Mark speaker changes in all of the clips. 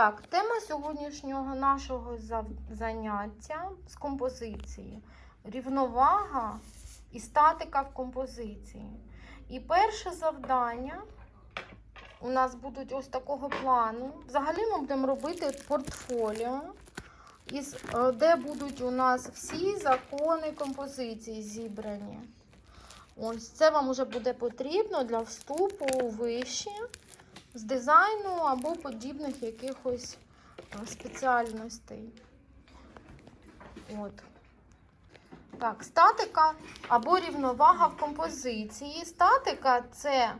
Speaker 1: так, тема сьогоднішнього нашого заняття з композиції. Рівновага і статика в композиції. І перше завдання у нас будуть ось такого плану. Взагалі ми будемо робити портфоліо, е, де будуть у нас всі закони композиції зібрані. Ось це вам уже буде потрібно для вступу у виші з дизайну або подібних якихось е, спеціальностей. От. Так, статика або рівновага в композиції. Статика це е,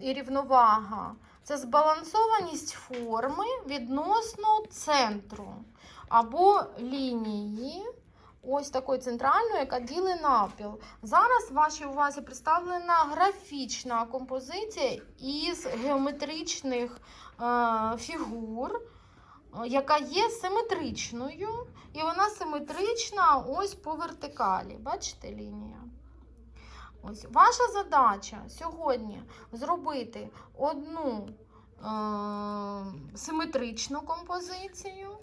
Speaker 1: і рівновага це збалансованість форми відносно центру або лінії. Ось такої центральної, яка ділить навпіл. Зараз вашій увазі представлена графічна композиція із геометричних е, фігур, яка є симетричною, і вона симетрична ось по вертикалі. Бачите лінія? Ось ваша задача сьогодні зробити одну е, симетричну композицію.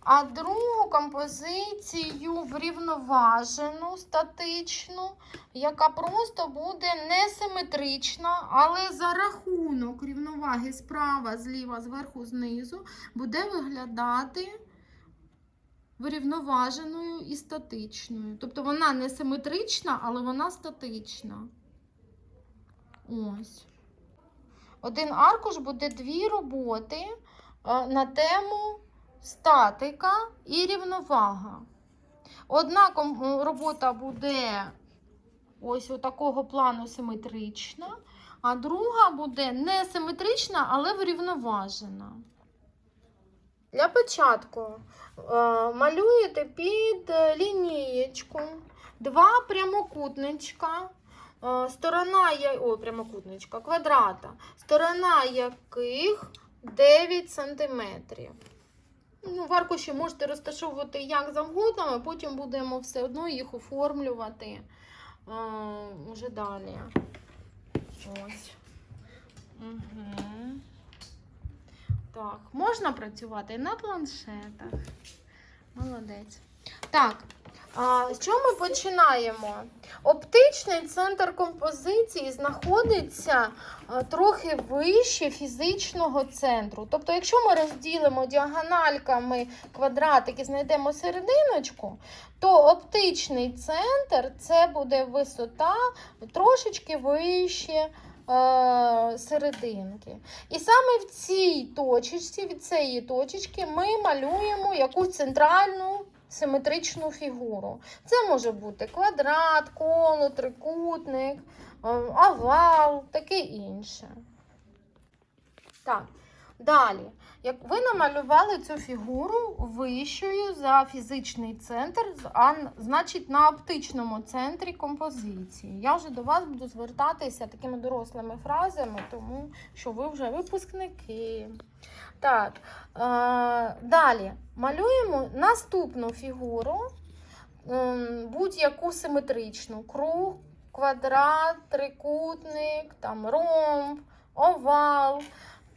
Speaker 1: А другу композицію врівноважену, статичну, яка просто буде несиметрична, але за рахунок рівноваги справа, зліва, зверху, знизу, буде виглядати врівноваженою і статичною. Тобто вона не симетрична, але вона статична. Ось. Один аркуш буде дві роботи е, на тему статика і рівновага. Одна робота буде ось у такого плану симетрична, а друга буде не симетрична, але врівноважена. Для початку е, малюєте під е, лінієчку два прямокутничка, е, сторона я... О, прямокутничка, квадрата, сторона яких 9 сантиметрів. Ну, в аркуші можете розташовувати як завгодно, а потім будемо все одно їх оформлювати е, вже далі. Ось. Угу. Так, можна працювати на планшетах. Молодець. Так, з чого ми починаємо? Оптичний центр композиції знаходиться а, трохи вище фізичного центру. Тобто, якщо ми розділимо діагональками квадратик і знайдемо серединочку, то оптичний центр це буде висота трошечки вище е, серединки. І саме в цій точечці, від цієї точечки, ми малюємо якусь центральну симетричну фігуру. Це може бути квадрат, коло, трикутник, е, овал, таке інше. Так, далі. Як ви намалювали цю фігуру вищою за фізичний центр, а значить на оптичному центрі композиції. Я вже до вас буду звертатися такими дорослими фразами, тому що ви вже випускники. Так, далі малюємо наступну фігуру, будь-яку симетричну. Круг, квадрат, трикутник, там ромб, овал.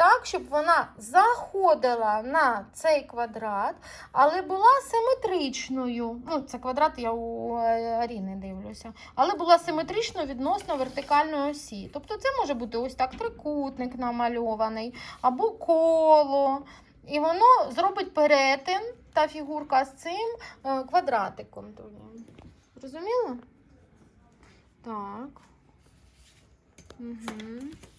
Speaker 1: Так, щоб вона заходила на цей квадрат, але була симетричною. Ну, це квадрат я у е, Аріни дивлюся. Але була симетричною відносно вертикальної осі. Тобто це може бути ось так трикутник намальований, або коло. І воно зробить перетин, та фігурка з цим е, квадратиком. твоїм. Зрозуміло? Так. Угу.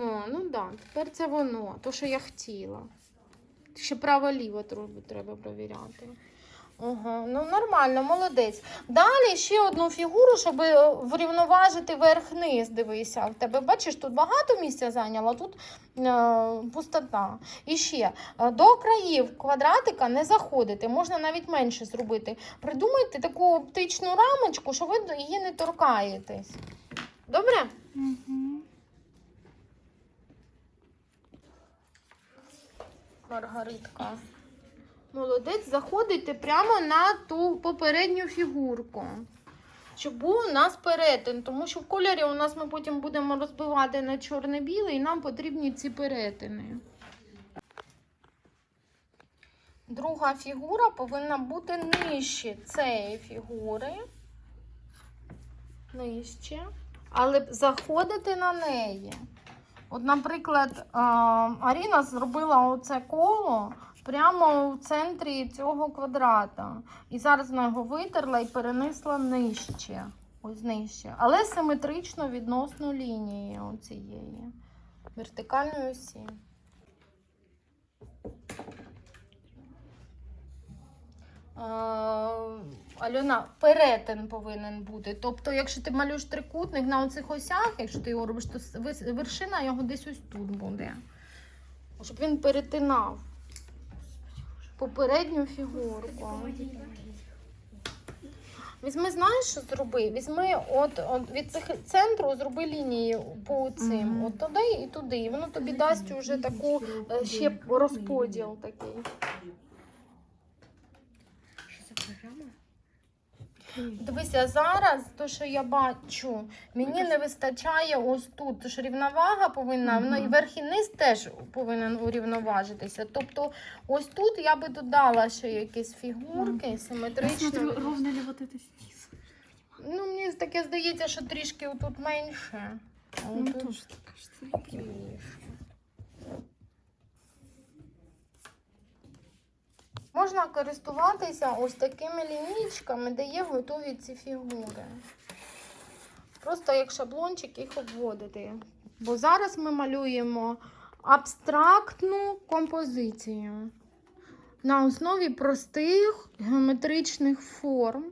Speaker 1: О, ну так, да, тепер це воно, то, що я хотіла. Ще право-ліво треба, треба провіряти. Ага, ну нормально, молодець. Далі ще одну фігуру, щоб е, врівноважити верх-низ. Дивися, в тебе бачиш, тут багато місця зайняло, тут е, пустота. І ще е, до країв квадратика не заходити, можна навіть менше зробити. Придумайте таку оптичну рамочку, що ви її не торкаєтесь. Добре?
Speaker 2: Угу.
Speaker 1: Маргаритка. Молодець, заходите прямо на ту попередню фігурку. щоб був у нас перетин, тому що в кольорі у нас ми потім будемо розбивати на чорне-біле, і нам потрібні ці перетини. Друга фігура повинна бути нижче цієї фігури. Нижче. Але заходити на неї. От, наприклад, Аріна зробила оце коло прямо в центрі цього квадрата. І зараз вона його витерла і перенесла нижче. Ось нижче. Але симетрично відносно лінії оцієї вертикальної осі. Альона, перетин повинен бути. Тобто, якщо ти малюєш трикутник на оцих осях, якщо ти його робиш, то вершина його десь ось тут буде. Щоб він перетинав попередню фігурку. Візьми, знаєш, що зроби? Візьми от, от від цих центру, зроби лінії по цим. От туди і туди. І воно тобі дасть уже таку е, ще розподіл такий.
Speaker 2: Програма?
Speaker 1: Дивися, зараз то, що я бачу, мені не вистачає ось тут. Тож рівновага повинна, ну і верх і низ теж повинен урівноважитися. Тобто, ось тут я би додала ще якісь фігурки
Speaker 2: Я смотрю, ровно ли вот это снизу?
Speaker 1: Ну, мені таке здається, що трішки тут менше. а
Speaker 2: Мне
Speaker 1: отут
Speaker 2: тоже так кажется.
Speaker 1: більше. Можна користуватися ось такими лінійками, де є готові ці фігури. Просто як шаблончик їх обводити. Бо зараз ми малюємо абстрактну композицію на основі простих геометричних форм.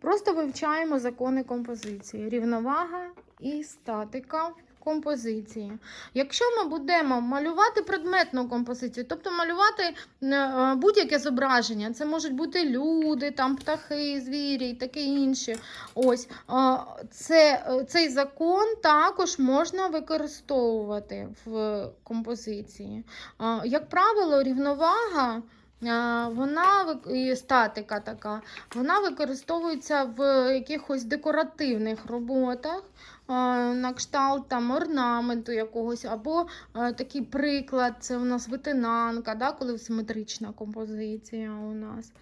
Speaker 1: Просто вивчаємо закони композиції, рівновага і статика композиції. Якщо ми будемо малювати предметну композицію, тобто малювати е, будь-яке зображення, це можуть бути люди, там птахи, звірі і таке інше. Ось е, це, е, цей закон також можна використовувати в композиції. Е, Як правило, рівновага. Вона і статика така, вона використовується в якихось декоративних роботах, на кшталт там орнаменту якогось, або такий приклад, це у нас витинанка, да, коли симетрична композиція у нас.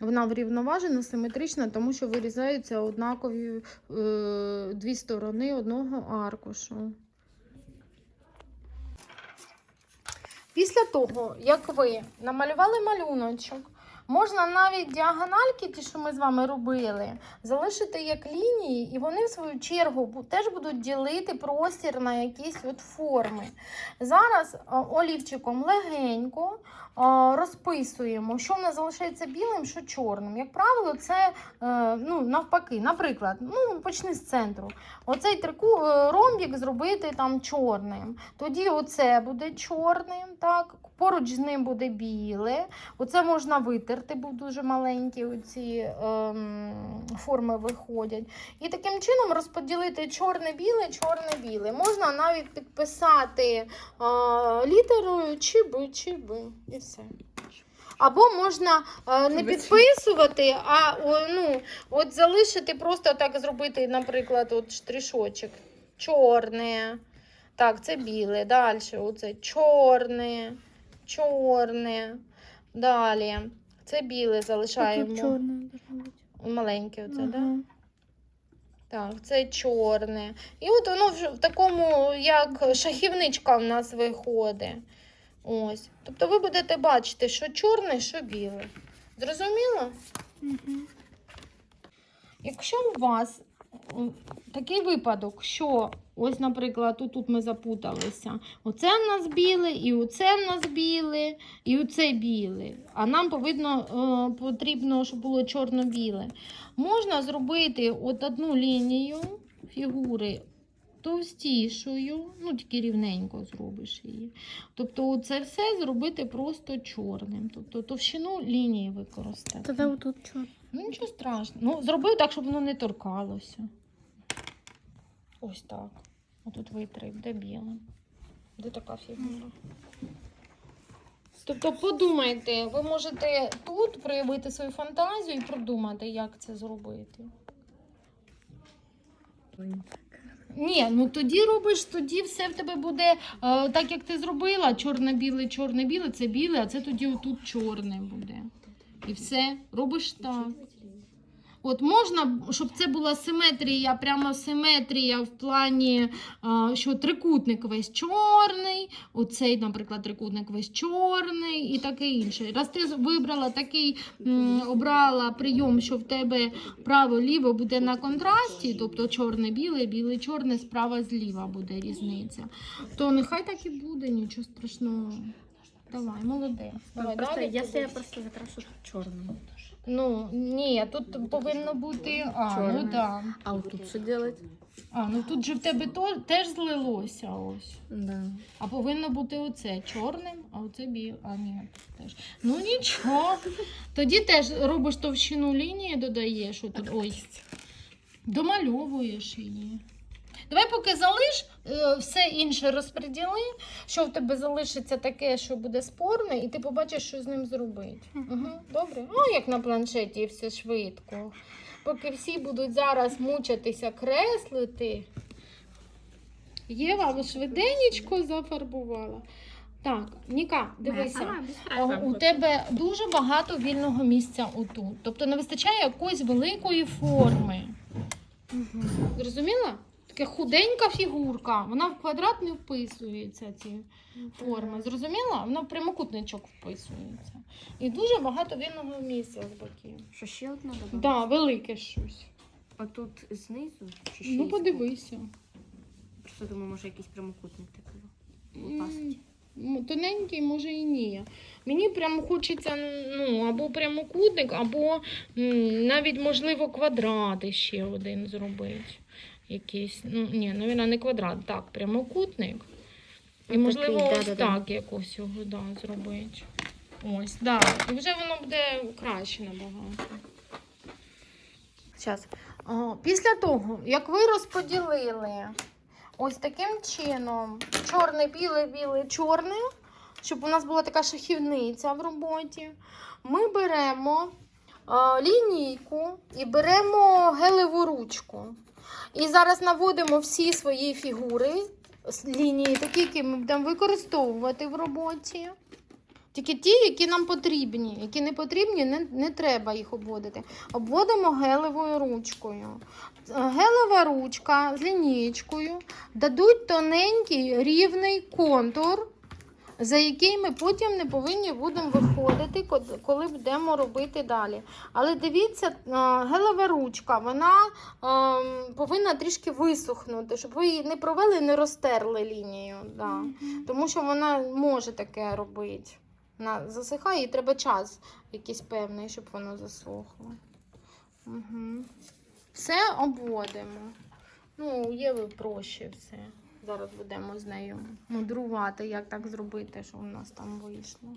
Speaker 1: Вона врівноважена, симетрична, тому що вирізаються однакові е, дві сторони одного аркушу. Після того, як ви намалювали малюночок, можна навіть діагональки, ті, що ми з вами робили, залишити як лінії, і вони в свою чергу теж будуть ділити простір на якісь от форми. Зараз олівчиком легенько розписуємо, що в нас залишається білим, що чорним. Як правило, це е, ну, навпаки. Наприклад, ну, почни з центру. Оцей трику, е, ромбік зробити там чорним. Тоді оце буде чорним, так? Поруч з ним буде біле. Оце можна витерти, бо дуже маленькі оці ем, форми виходять. І таким чином розподілити чорне-біле, чорне-біле. Можна навіть підписати е, літерою чи би, чи би. І все. Або можна е, не підписувати, а о, ну, от залишити, просто так зробити, наприклад, от штришочок. Чорне. Так, це біле. Далі. Оце чорне, чорне. Далі. Це біле залишаємо.
Speaker 2: должно быть.
Speaker 1: Маленьке оце, так? Да? Так, це чорне. І от воно в такому, як шахівничка в нас виходить. Ось. Тобто ви будете бачити, що чорне, що біле. Зрозуміло?
Speaker 2: Мгм.
Speaker 1: Якщо у вас такий випадок, що ось, наприклад, тут ми запуталися. Оце в нас біле, і оце в нас біле, і оце біле. А нам повинно, е, потрібно, щоб було чорно-біле. Можна зробити от одну лінію фігури товстішою, ну тільки рівненько зробиш її. Тобто це все зробити просто чорним. Тобто товщину лінії використати.
Speaker 2: Тогда вот тут черный.
Speaker 1: Ну, нічого страшного. Ну, зроби так, щоб воно не торкалося. Ось так. Отут витри, де біле. Де така фігура. Тобто подумайте, ви можете тут проявити свою фантазію і продумати, як це зробити. Ні, ну тоді робиш, тоді все в тебе буде е, так, як ти зробила. Чорне-біле, чорне-біле, це біле, а це тоді отут чорне буде. І все, робиш так. От можна, щоб це була симетрія, прямо симетрія в плані, що трикутник весь чорний, оцей, наприклад, трикутник весь чорний і таке інше. Раз ти вибрала такий, обрала прийом, що в тебе право-ліво буде на контрасті, тобто чорне-біле, біле-чорне, справа зліва буде різниця, то нехай так і буде, нічого страшного. Давай, молодець. Давай,
Speaker 2: Просто,
Speaker 1: далі
Speaker 2: я
Speaker 1: кудись.
Speaker 2: просто закрашу черным.
Speaker 1: Ну, ні, тут повинно бути. А, ну да.
Speaker 2: А вот тут что делать?
Speaker 1: А, ну тут же в тебе то, теж злилося ось.
Speaker 2: Да.
Speaker 1: А повинно бути оце чорним, а оце білим. А ні, теж. Ну нічого. Тоді теж робиш товщину лінії, додаєш тут. Ой. Домальовуєш її. Давай поки залиш, е, все інше розподіли, що в тебе залишиться таке, що буде спорне, і ти побачиш, що з ним зробити. Угу, добре? Ну, як на планшеті, все швидко. Поки всі будуть зараз мучитися креслити. Єва швиденечко зафарбувала. Так, Ніка, дивися. У тебе дуже багато вільного місця отут. Тобто не вистачає якоїсь великої форми. Зрозуміла? Така худенька фігурка. Вона в квадрат не вписується, ці форми. Зрозуміла? Вона в прямокутничок вписується. І дуже багато вільного місця з боків.
Speaker 2: Що ще одна
Speaker 1: Так, да, велике щось.
Speaker 2: А тут знизу? Чи ще
Speaker 1: Ну
Speaker 2: із
Speaker 1: подивися.
Speaker 2: Просто думаю, може якийсь прямокутник такий. Попасти.
Speaker 1: м, Тоненький, може і ні. Мені прямо хочеться ну, або прямокутник, або м, навіть, можливо, квадрат ще один зробити. Якийсь. Ну, ні, навіть не квадрат, так, прямокутник. І, можливо, ось
Speaker 2: да-да-да.
Speaker 1: так якось його да, зробити. Ось, да. І вже воно буде краще набагато. Зараз. Після того, як ви розподілили ось таким чином чорне, біле, біле, чорне, щоб у нас була така шахівниця в роботі, ми беремо а, лінійку і беремо гелеву ручку. І зараз наводимо всі свої фігури лінії, такі, які ми будемо використовувати в роботі. Тільки ті, які нам потрібні. Які не потрібні, не, не треба їх обводити. Обводимо гелевою ручкою. Гелева ручка з лінієчкою дадуть тоненький рівний контур, за який ми потім не повинні будемо виходити, коли будемо робити далі. Але дивіться, е, гелева ручка, вона ем, повинна трішки висохнути, щоб ви її не провели, не розтерли лінію. Да. Тому що вона може таке робити. Вона засихає і треба час якийсь певний, щоб воно засохло. Угу. Все обводимо. Ну, у Єви проще все. Зараз будемо з нею мудрувати, як так зробити, що у нас там вийшло.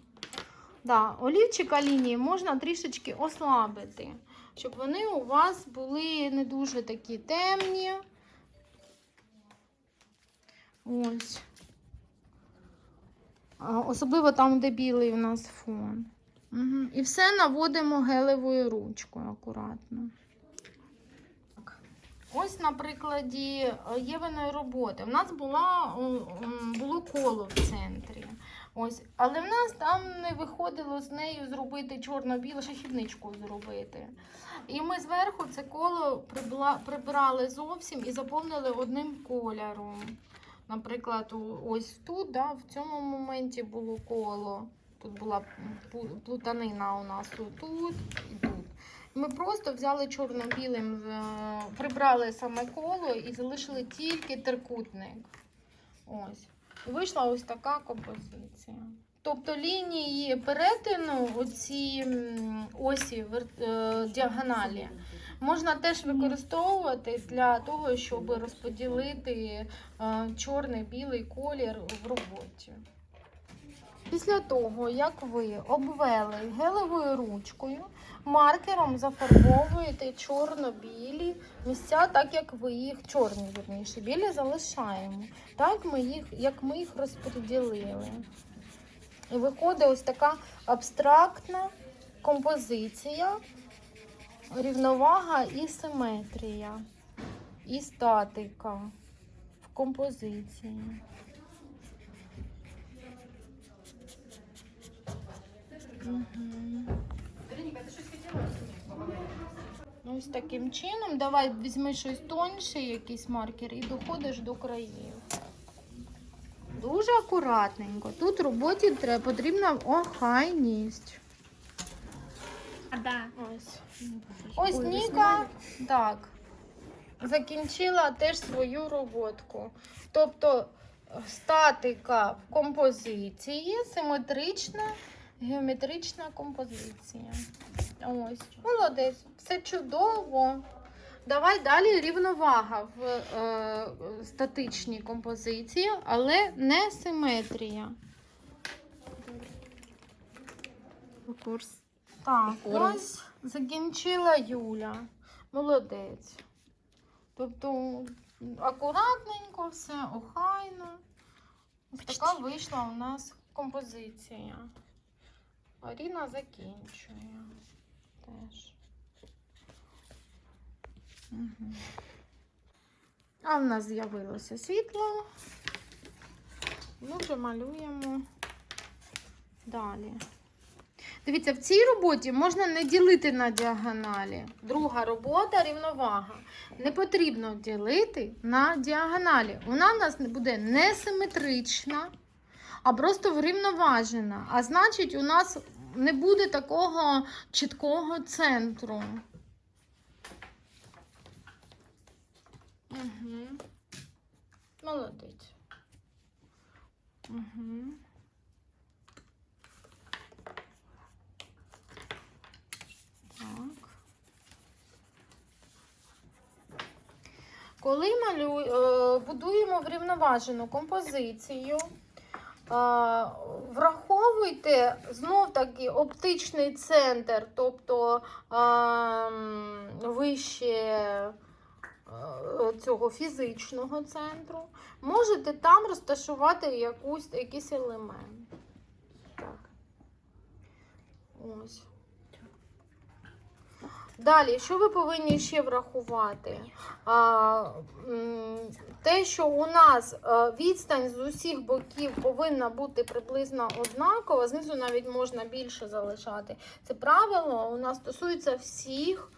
Speaker 1: Да, олівчика лінії можна трішечки ослабити, щоб вони у вас були не дуже такі темні. Ось. Особливо там, де білий у нас фон. Угу. І все наводимо гелевою ручкою акуратно. Ось на прикладі е, Євиної роботи. У нас була, було коло в центрі. Ось. Але в нас там не виходило з нею зробити чорно-білу шахівничку зробити. І ми зверху це коло прибрали зовсім і заповнили одним кольором. Наприклад, ось тут, да, в цьому моменті було коло. Тут була плутанина у нас тут і тут. Ми просто взяли чорно-білим, прибрали саме коло і залишили тільки трикутник. Ось. Вийшла ось така композиція. Тобто лінії перетину, оці осі е, діагоналі, можна теж використовувати для того, щоб розподілити е, чорний білий колір в роботі. Після того, як ви обвели гелевою ручкою, маркером зафарбовуєте чорно-білі місця, так як ви їх, чорні вірніше, білі залишаємо. Так ми їх, як ми їх розподілили. І виходить ось така абстрактна композиція, рівновага і симетрія. і статика в композиції. Мгм. Ну, Ось таким чином. Давай візьми щось тонше, якийсь маркер, і доходиш до країв. Дуже акуратненько. Тут роботі треба, потрібна охайність.
Speaker 2: А, да.
Speaker 1: Ось. Ось Ніка так, закінчила теж свою роботку. Тобто е, статика в композиції, симетрична, геометрична композиція. Ось. Молодець, все чудово. Давай далі рівновага в е, статичній композиції, але не симетрія.
Speaker 2: Курс.
Speaker 1: Так,
Speaker 2: Ось.
Speaker 1: ось закінчила Юля. Молодець. Тобто акуратненько, все охайно. Ось така вийшла у нас композиція. Аріна закінчує теж. Угу. А в нас з'явилося світло. Ми вже малюємо далі. Дивіться, в цій роботі можна не ділити на діагоналі. Друга робота рівновага. Не потрібно ділити на діагоналі. Вона в нас буде не симетрична, а просто врівноважена. А значить, у нас не буде такого чіткого центру. Угу. Молодець. Угу. Так. Коли малю... е, будуємо врівноважену композицію, враховуйте знов таки оптичний центр, тобто вище цього фізичного центру. Можете там розташувати якусь, якийсь елемент. Так. Ось. Далі, що ви повинні ще врахувати? А, те, що у нас е, відстань з усіх боків повинна бути приблизно однакова, знизу навіть можна більше залишати. Це правило у нас стосується всіх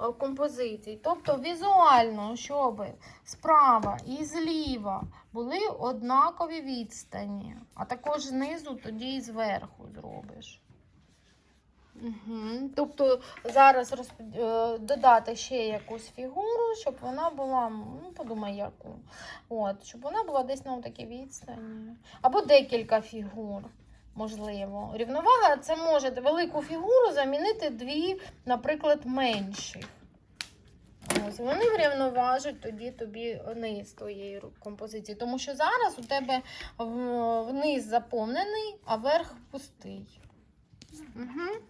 Speaker 1: е, композицій. Тобто візуально, щоб справа і зліва були однакові відстані, а також знизу тоді і зверху зробиш. Угу. Тобто зараз розп- е, додати ще якусь фігуру, щоб вона була, ну подумай яку. От, щоб вона була десь на такій відстані. Або декілька фігур, можливо. Рівновага це може велику фігуру замінити дві, наприклад, менших. Ось, вони врівноважать тоді тобі низ твоєї композиції. Тому що зараз у тебе вниз заповнений, а верх пустий. Угу.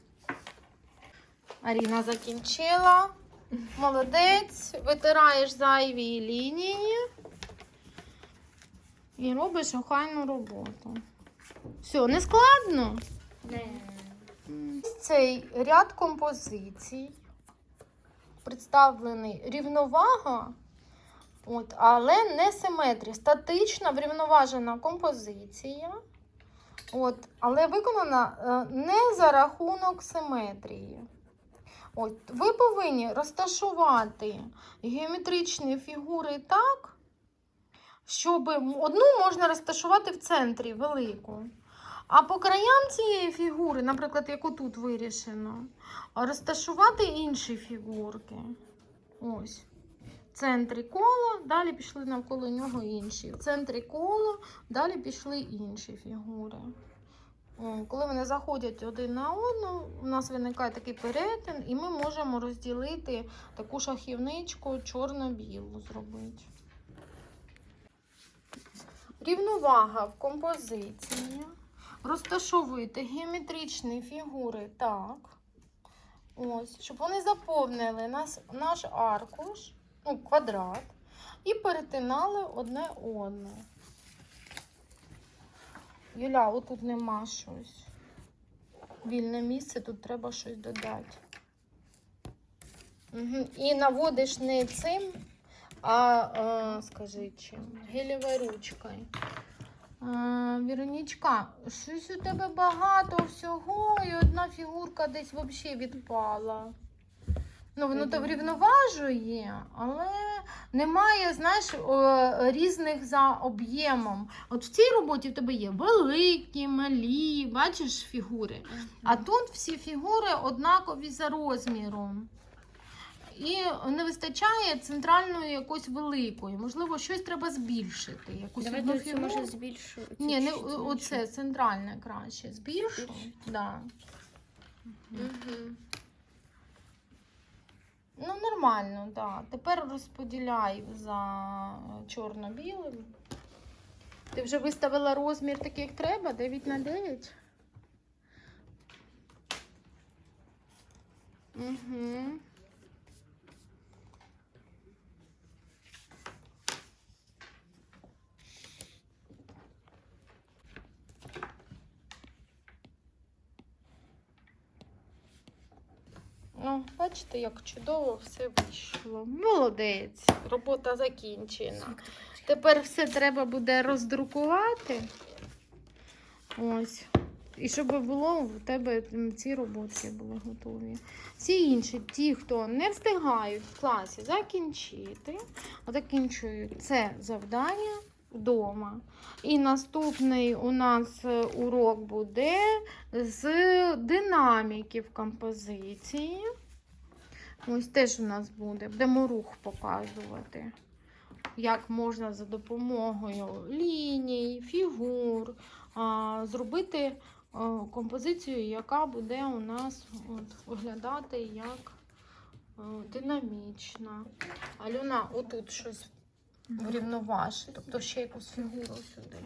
Speaker 1: Аріна закінчила. Молодець. Витираєш зайві лінії і робиш охайну роботу. Все, не складно. Цей ряд композицій представлений рівновага, от, але не симетрія. Статична врівноважена композиція. От, але виконана е, не за рахунок симетрії. От, ви повинні розташувати геометричні фігури так, щоб одну можна розташувати в центрі велику. А по краям цієї фігури, наприклад, яку тут вирішено, розташувати інші фігурки. Ось. В центрі коло, далі пішли навколо нього інші. В центрі коло, далі пішли інші фігури. Коли вони заходять один на одну, у нас виникає такий перетин, і ми можемо розділити таку шахівничку чорно-білу зробити. Рівновага в композиції. Розташовуйте геометричні фігури так. Ось, щоб вони заповнили нас, наш аркуш, ну, квадрат, і перетинали одне одне. Юля, отут нема щось. Вільне місце, тут треба щось додати. Угу. І наводиш не цим А, а скажи чим? Гелєвою ручкою. Віронічка, щось у тебе багато всього, і одна фігурка десь взагалі відпала. Ну, воно то врівноважує, але немає, знаєш, різних за об'ємом. От в цій роботі в тебе є великі, малі, бачиш фігури. А тут всі фігури однакові за розміром. І не вистачає центральної якоїсь великої. Можливо, щось треба збільшити. Якусь одну фігуру.
Speaker 2: може збільшу.
Speaker 1: Ні, не оце центральне краще. Збільшу?
Speaker 2: Збільшу?
Speaker 1: Да. Угу. Ну, нормально, так. Да. Тепер розподіляй за чорно-білим. Ти вже виставила розмір такий, як треба, 9 на 9. Угу. Ну, бачите, як чудово все вийшло. Молодець. Робота закінчена. Тепер все треба буде роздрукувати. Ось. І щоб було в тебе ці роботи були готові. Всі інші, ті, хто не встигають в класі закінчити, закінчують це завдання вдома. І наступний у нас е, урок буде з динаміків композиції. Ось теж у нас буде. Будемо рух показувати, як можна за допомогою ліній, фігур зробити а, композицію, яка буде у нас от, виглядати як а, динамічна. Альона, отут щось врівноважить, тобто ще якусь фігуру сюди.